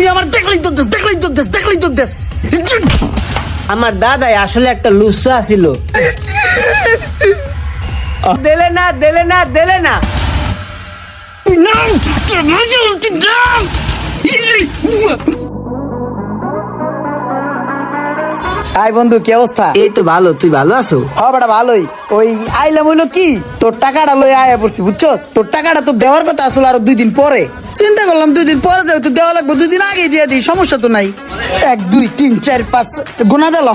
তুই আমার দেখলেই দেশ দেখলেই দেশ দেখলেই দেশ আমার দাদাই আসলে একটা লুসা ছিল। দেলে না দেলে না দেলে না। আই বন্ধু কি অবস্থা? এই তো ভালো তুই ভালো আছো? হ বেটা ভালোই। ওই আইলাম হইল কি? তোর টাকাটা লই আয়া পড়ছি বুঝছস? তোর টাকাটা তো দেওয়ার কথা আসলে আরও দুই দিন পরে। চিন্তা করলাম দুই দিন পরে যাবে তো দেওয়া লাগবে দুই দিন আগে দিয়ে দিই সমস্যা তো নাই। এক দুই তিন চার পাঁচ গোনা দিল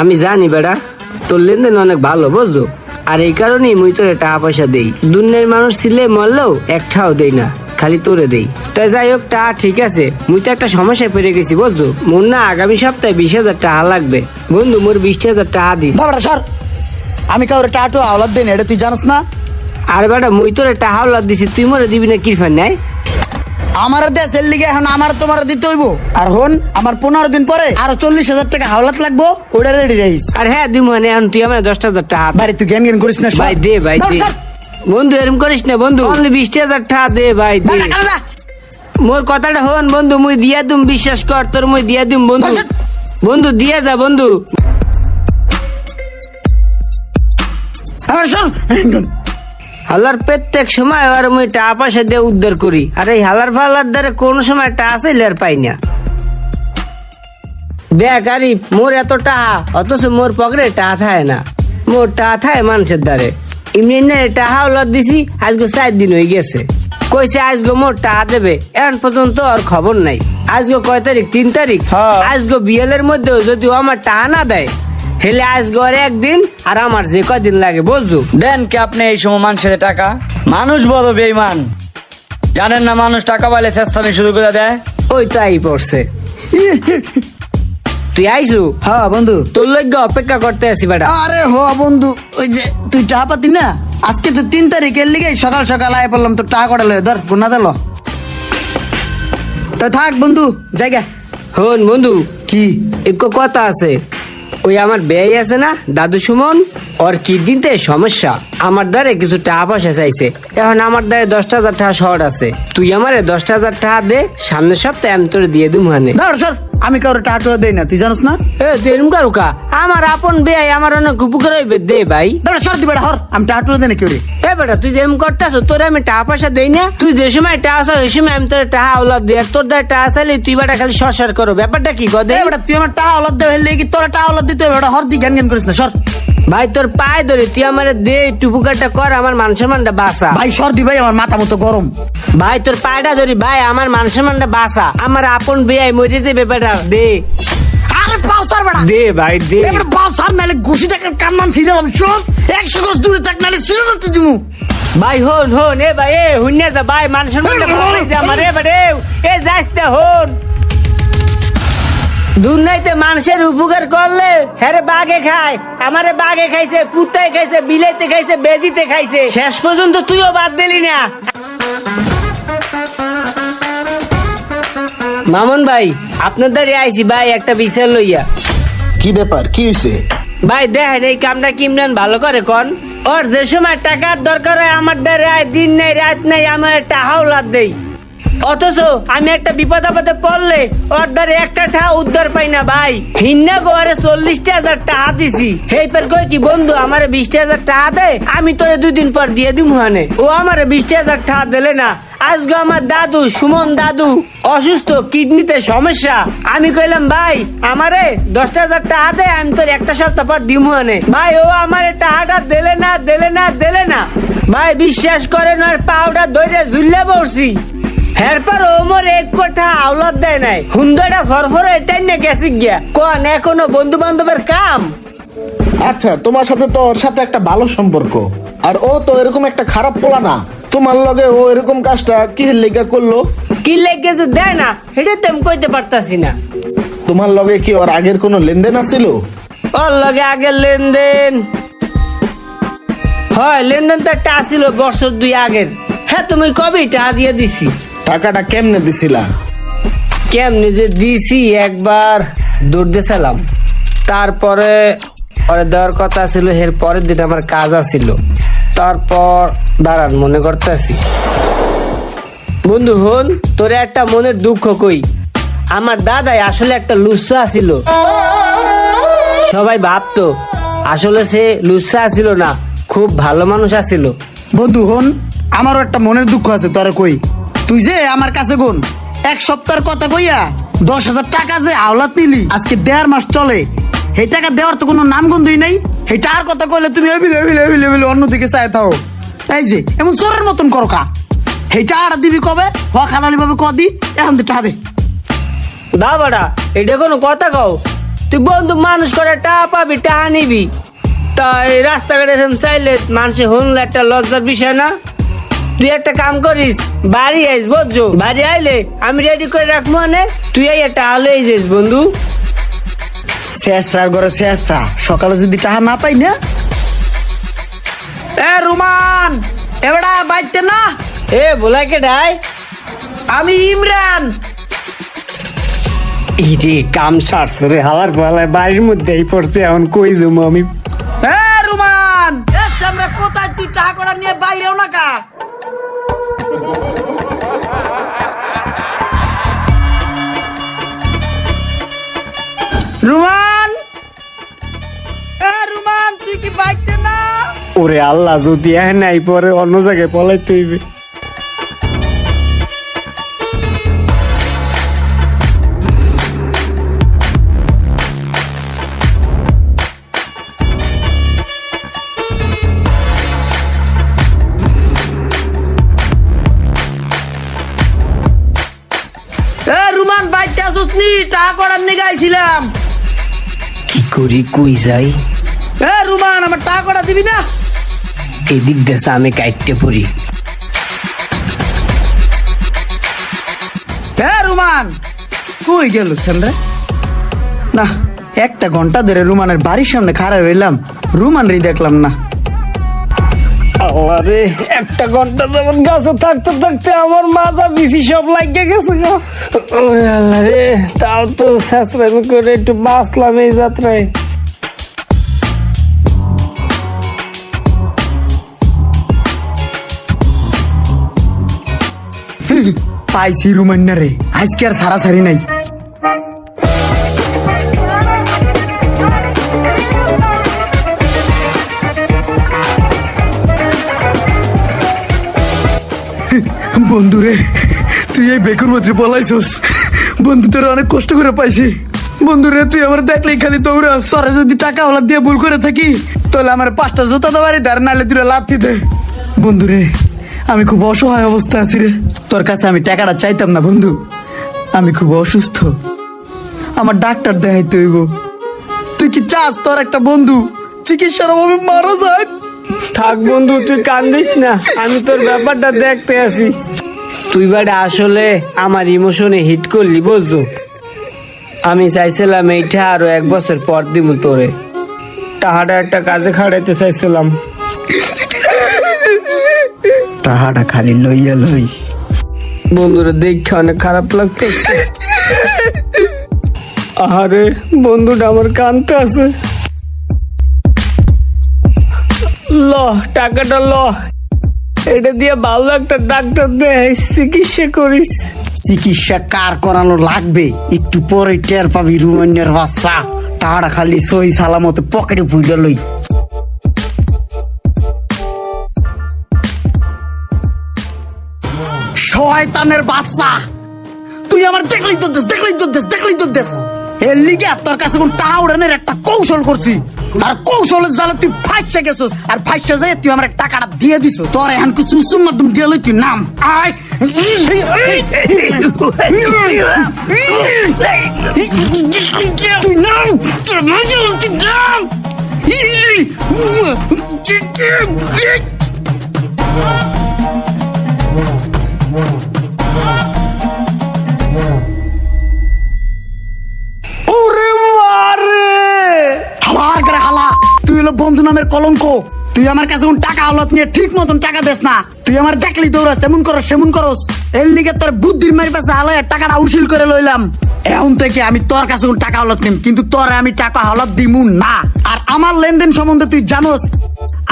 আমি জানি বেড়া তোর লেনদেন অনেক ভালো বুঝছ? আর এই কারণেই মুই তোরে টাকা পয়সা দেই। দুনিয়ার মানুষ ছিলে মরলেও একটাও দেই না। খালি তোরে দেই। তাই যাই হোক টাকা ঠিক আছে। মুই তো একটা সমস্যায় পেরে গেছি বুঝছ? মোর না আগামী সপ্তাহে বিশ হাজার টাকা লাগবে। বন্ধু মোর বিশ হাজার টাকা দিস। বাবাটা সর। আমি কাউরে টাটো আওলাদ দেন এটা তুই জানিস না? আর বেটা মুই তোরে টাকা লাভ দিছি তুই মরে দিবি না কিরফান নাই? আমার দেশের লিগে এখন আমার তোমার দিতে হইব। আর হন আমার পনেরো দিন পরে আরও চল্লিশ হাজার টাকা হাওলাত লাগবো ওটা রেডি রাখিস আর হ্যাঁ দিম মানে এখন তুই আমার দশটা হাজার টাকা। বাড়ি তুই জ্ঞান জ্ঞান করিস না। ভাই দে ভাই দে। বন্ধু এরম করিস না বন্ধু। বিশ হাজার টাকা দে ভাই দে। মোর কথাটা হন বন্ধু মুই দিয়া দুম বিশ্বাস কর তোর মুই দিয়া দুম বন্ধু। বন্ধু দিয়া যা বন্ধু। হালার প্রত্যেক সময় আর মুই টাকা পয়সা দিয়ে উদ্ধার করি। আর এই হালার ফালার দ্বারা কোন সময় টা চাইলে লের পাই না। দেখ আরিফ মোর এত টাকা অথচ মোর পকেটে টা থায় না। মোর টা থায় মানুষের দ্বারে। এমনি না টাকা উলত দিছি আজকে চার দিন হয়ে গেছে। কইছে আজকে মোর টাকা দেবে এখন পর্যন্ত আর খবর নাই। আজকে কয় তারিখ? তিন তারিখ। হ্যাঁ। আজকে বিয়েলের মধ্যে যদি ও আমার টাকা না দেয় হেলে আজকে ওর একদিন আর আমার যে কদিন লাগে বুঝছ? দেন কি আপনি এই সময় মানুষের টাকা? মানুষ বড় বেইমান জানেন না মানুষ টাকা পাইলে চেষ্টামি শুরু করে দেয়? ওই তো আই পড়ছে। তুই আইসু? হ্যাঁ বন্ধু। তোর লজ্ঞা অপেক্ষা করতে আসি বেটা। আরে হ বন্ধু ওই যে তুই চা পাতি না? আজকে তো তিন তারিখের লিগে সকাল সকাল আয় পড়লাম তোর টাকা কটা লয়? ধর গুনা দিল তো থাক বন্ধু জায়গা। হন বন্ধু। কি? একটু কথা আছে। ওই আমার ব্যয় আছে না দাদু সুমন? ওর কিডনিতে সমস্যা। আমার দ্বারে কিছু টাকা পয়সা চাইছে। এখন আমার দ্বারে দশটা হাজার টাকা শর্ট আছে। তুই আমারে দশটা হাজার টাকা দে সামনের সপ্তাহে আমি তোর দিয়ে হানে। ধর সর। আমি কারও টাকা দেই না তুই জানিস না? এ তুই এরম কারুকা আমার আপন বেয়াই আমার অনেক উপকার হইবে দে ভাই। ধর সর দি বেটা হর আমি টাকা দেই না কেউ এ বেটা তুই যেম করতাস তোর আমি টাকা পয়সা দেই না। তুই যে সময় টা চাও ওই সময় আমি তোর টাকা আওলাদ দে তোর দা টাকা চাইলে তুই বেটা খালি সরসর করো। ব্যাপারটা কি গদে এ বেটা তুই আমার টাকা আওলাদ দে হইলে কি তোর টাকা আওলাদ দিতে হবে? ওটা হর দি জ্ঞান জ্ঞান করিস না সর। ভাই তোর পায়ে ধরে তুই আমার দে টুপুকারটা কর আমার মান সম্মানটা বাঁচা। ভাই সর দি ভাই আমার মাথা মতো গরম। ভাই তোর পায়টা ধরি ভাই আমার মান সম্মানটা বাঁচা। আমার আপন বিয়াই মরে যাবে বেটা দে। আরে বেটা। দে ভাই দে। এবার পাও সর নালে ঘুষি টাকার কান্নান ছিঁড়ে আমি সর একশো গজ দূরে থাক নালে ছিঁড়ে দিতে দিমু। ভাই হন হন এ ভাই এ হুন্যা যা ভাই মান সম্মানটা যা আমার এ বেটা এ যাইস তে হন। দুর্নাইতে মানুষের উপকার করলে হ্যারে বাঘে খায় আমারে বাঘে খাইছে কুত্তায় খাইছে বিলাইতে খাইছে বেজিতে খাইছে। শেষ পর্যন্ত তুইও বাদ দিলি না। মামুন ভাই আপনার দ্বারে আইছি ভাই একটা বিচার লইয়া। কি ব্যাপার কি হয়েছে ভাই দেখেন এই কামটা কিমরান ভালো করে কন। ওর যে সময় টাকার দরকার হয় আমার দ্বারা দিন নাই রাত নাই আমার একটা হাওলাত দেই। অথচ আমি একটা বিপদ আপদে পড়লে দ্বারে একটা টাকা উদ্ধার পাই না ভাই। হিন্না গোয়ারে চল্লিশটা হাজার টাকা দিছি। হেই পের কই কি বন্ধু, আমারে বিশটা হাজার টাকা দে, আমি তোরে দুই দিন পর দিয়ে দিম হানে। ও আমারে বিশটা হাজার টাকা দিলে না আজকে আমার দাদু, সুমন দাদু, অসুস্থ, কিডনিতে সমস্যা। আমি কইলাম, ভাই, আমারে দশটা হাজার টাকা দে, আমি তোর একটা সপ্তাহ পর দিমু আনে ভাই, ও আমারে টাকাটা দিলে না দিলে না দিলে না। ভাই, বিশ্বাস করেন আর পাউডার ধরে ঝুললে বসছি এরপর ও মোর এক কোঠা আওলাদ দেয় নাই। হুন্দাটা ফরফরে এটাই না গেছি গিয়া। কোন এখনও বন্ধু বান্ধবের কাম? আচ্ছা তোমার সাথে তো ওর সাথে একটা ভালো সম্পর্ক। আর ও তো এরকম একটা খারাপ পোলা না। তোমার লগে ও এরকম কাজটা কি লেগা করল? কি লেগেছে দেয় না এটা তো আমি কইতে পারতাছি না। তোমার লগে কি ওর আগের কোনো লেনদেন আছিল? ওর লগে আগের লেনদেন। হয় লেনদেন তো একটা আসিল বছর দুই আগের। হ্যাঁ তুমি কবে টাকা দিয়ে দিছি? টাকাটা কেমনে দিছিলা? কেমনি যে দিছি একবার দৌড় দিয়েছিলাম তারপরে পরে দেওয়ার কথা ছিল এর পরের দিন আমার কাজ আছিল। তারপর দাঁড়ান মনে করতেছি। বন্ধু হন তোরে একটা মনের দুঃখ কই? আমার দাদাই আসলে একটা লুচ্ছা ছিল সবাই ভাবতো আসলে সে লুচ্ছা ছিল না খুব ভালো মানুষ আছিল। বন্ধু হন আমারও একটা মনের দুঃখ আছে তোর কই? তুই যে আমার কাছে গুন এক সপ্তাহের কথা কইয়া দশ হাজার টাকা যে আওলাত নিলি, আজকে দেড় মাস চলে। সেই টাকা দেওয়ার তো কোনো নাম গন্ধই নাই। সেই টাকার কথা কইলে তুমি এবিলে এবিলে এবিলে এবিলে অন্যদিকে চাই থাও। তাই যে, এমন চোরের মতন করো কা। সেই টাকাটা দিবি কবে? হ খালালি ভাবে ক দি, এখন তুই টাকা দে। দা বাড়া, এটা কোনো কথা কও? তুই বন্ধু মানুষ করে টাকা পাবি, টাকা নিবি। তা এই রাস্তাঘাটে চাইলে মানুষে শুনলে একটা লজ্জার বিষয় না? তুই একটা কাম করিস বাড়ি আইস বুঝছ? বাড়ি আইলে আমি রেডি করে রাখব মানে তুই এই একটা আলো যাইস বন্ধু। শেষরার ঘরে শেষরা সকালে যদি টাকা না পাই না? এ রুমান এবারে বাইতে না? এ বলাই কে ডাই? আমি ইমরান। ইরে কাম সারছে রে হাওয়ার বেলায় বাড়ির মধ্যেই পড়ছে এখন কই জমু আমি? আমরা কোথায়? তুই টাকা করা নিয়ে বাইরেও না কা রুমান! এ রুমান, তুই কি বাইতে না? ওরে আল্লাহ, যদি এ নাই পরে অন্য জায়গায় পলাইতে হইবে। বাইতে আসুস নি টাকা কড়ার নিয়ে গাইছিলাম কি করি কই যাই? এ রুমান আমার টাকা কড়া দিবি না? এদিক দেশে আমি কাইটে পড়ি। এ রুমান কই গেল সেনরে? না একটা ঘণ্টা ধরে রুমানের বাড়ির সামনে খাড়া রইলাম রুমান রে দেখলাম না। আরে একটা ঘণ্টা যেমন গাছে থাকতে থাকতে আমার মাজা বিসি সব লাগিয়ে গেছে গো। আল্লাহ রে তাও তো শাস্ত্রামি করে একটু বাঁচলাম এই যাত্রায়। পাইছি রুমান না রে, আজকে আর সারা সারি নাই। বন্ধু রে তুই এই বেকুর মধ্যে পলাইছস। বন্ধু তোর অনেক কষ্ট করে পাইছি। বন্ধু রে তুই আমার দেখলেই খালি দৌড়াস। সরে যদি টাকা ওলা দিয়ে ভুল করে থাকি তাহলে আমার পাঁচটা জুতা দেওয়ারই দাঁড় নাহলে তুই লাথি দে। বন্ধু রে আমি খুব অসহায় অবস্থা আছি রে। তোর কাছে আমি টাকাটা চাইতাম না বন্ধু। আমি খুব অসুস্থ। আমার ডাক্তার দেখাইতে হইব। তুই কি চাস তোর একটা বন্ধু? চিকিৎসার অভাবে মারা যায়। থাক বন্ধু তুই কান্দিস না। আমি তোর ব্যাপারটা দেখতে আছি। তুই বাড়ি আসলে আমার ইমোশনে হিট করলি বুঝছ? আমি চাইছিলাম এইটা আরও এক বছর পর দিব তোরে। টাহাটা একটা কাজে খাড়াইতে চাইছিলাম। টাহাটা খালি লইয়া লই। বন্ধুরা দেখে অনেক খারাপ লাগতেছে। আরে বন্ধুটা আমার কানতে আছে। ল টাকাটা ল। এটা দিয়ে ভালো একটা ডাক্তার দেয় চিকিৎসা করিস। চিকিৎসা কার করানো লাগবে? একটু পরে টের পাবি রুমান্যের বাচ্চা। টাহাটা খালি সই সালামতে পকেটে ভুইলা লই। শয়তানের বাচ্চা! তুই আমার দেখলেই তো দেশ দেখলেই তো দেশ দেখলেই তো দেশ এর লিগে তোর কাছে কোন টাকা উড়ানের একটা কৌশল করছি। আর কৌশলের জালে তুই ফাইসা গেছিস আর ফাইসা যাই তুই আমার টাকাটা দিয়ে দিছ তোর এখন কিছু উচ্চুর মাধ্যম দিয়ে লই তুই নাম। আয়। তুই নাম তোর মাঝে তুই নাম। ওরে হলো বন্ধু নামের কলঙ্ক। তুই আমার কাছে টাকা আলত নিয়ে ঠিক মতন টাকা দেস না। তুই আমার দেখলি দৌড়াস, এমন করস, সেমন করস। এর লিগে তোর বুদ্ধির মারি পাশে হালায় টাকাটা উশিল করে লইলাম। এখন থেকে আমি তোর কাছে টাকা হলত নিম, কিন্তু তোর আমি টাকা হলত দিমু না। আর আমার লেনদেন সম্বন্ধে তুই জানোস,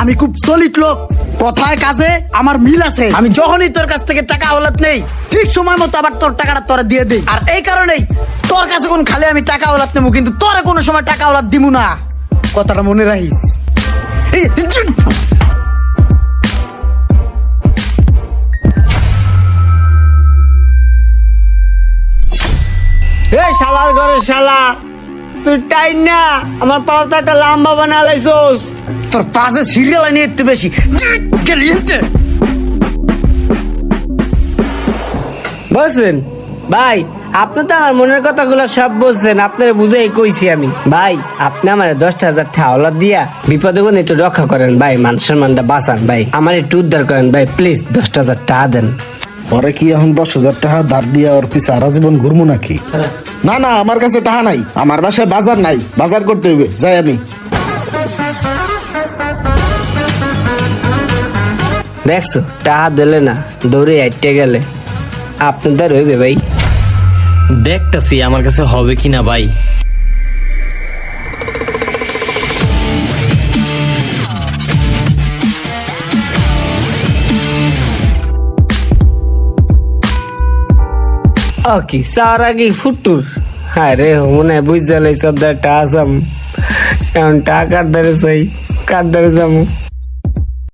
আমি খুব সলিড লোক। কথায় কাজে আমার মিল আছে। আমি যখনই তোর কাছ থেকে টাকা আওলাত নেই, ঠিক সময় মতো আবার তোর টাকাটা তোরা দিয়ে দেই। আর এই কারণেই তোর কাছে কোন খালি আমি টাকা আওলাত নেব, কিন্তু তোরা কোনো সময় টাকা আওলাত দিমু না। কথাটা মনে রাখিস। এই, শালার ঘরে শালা তুই টাইম না আমার পাওতাটা লম্বা বানা লাইছস। তোর পাশে সিরিয়াল নিয়ে একটু বেশি। এনতে। ভাই আপনি তো আমার মনের কথাগুলো সব বলছেন আপনারা বুঝেই কইছি আমি। ভাই আপনি আমার দশটা হাজার ঠাওলা দিয়া বিপদে কোন একটু রক্ষা করেন ভাই মান সম্মানটা বাঁচান ভাই। আমার একটু উদ্ধার করেন ভাই প্লিজ দশটা হাজার টাকা দেন। পরে কি এখন দশ হাজার টাকা ধার দিয়ে ওর পিছে সারা জীবন ঘুরবো নাকি? না না আমার কাছে টাকা নাই। আমার বাসায় বাজার নাই। বাজার করতে হইবে। যাই আমি। দেখছ টাকা দিলে না দৌড়ে আইটে গেলে। আপনাদের হইবে ভাই। দেখতেছি আমার কাছে হবে কিনা ভাই। কি সার আগে ফুটুর। হ্যাঁ রে মনে বুঝতে লাইছ টাকা আসাম। এখন টাকার দ্বারে চাই? কার দ্বারে যাব?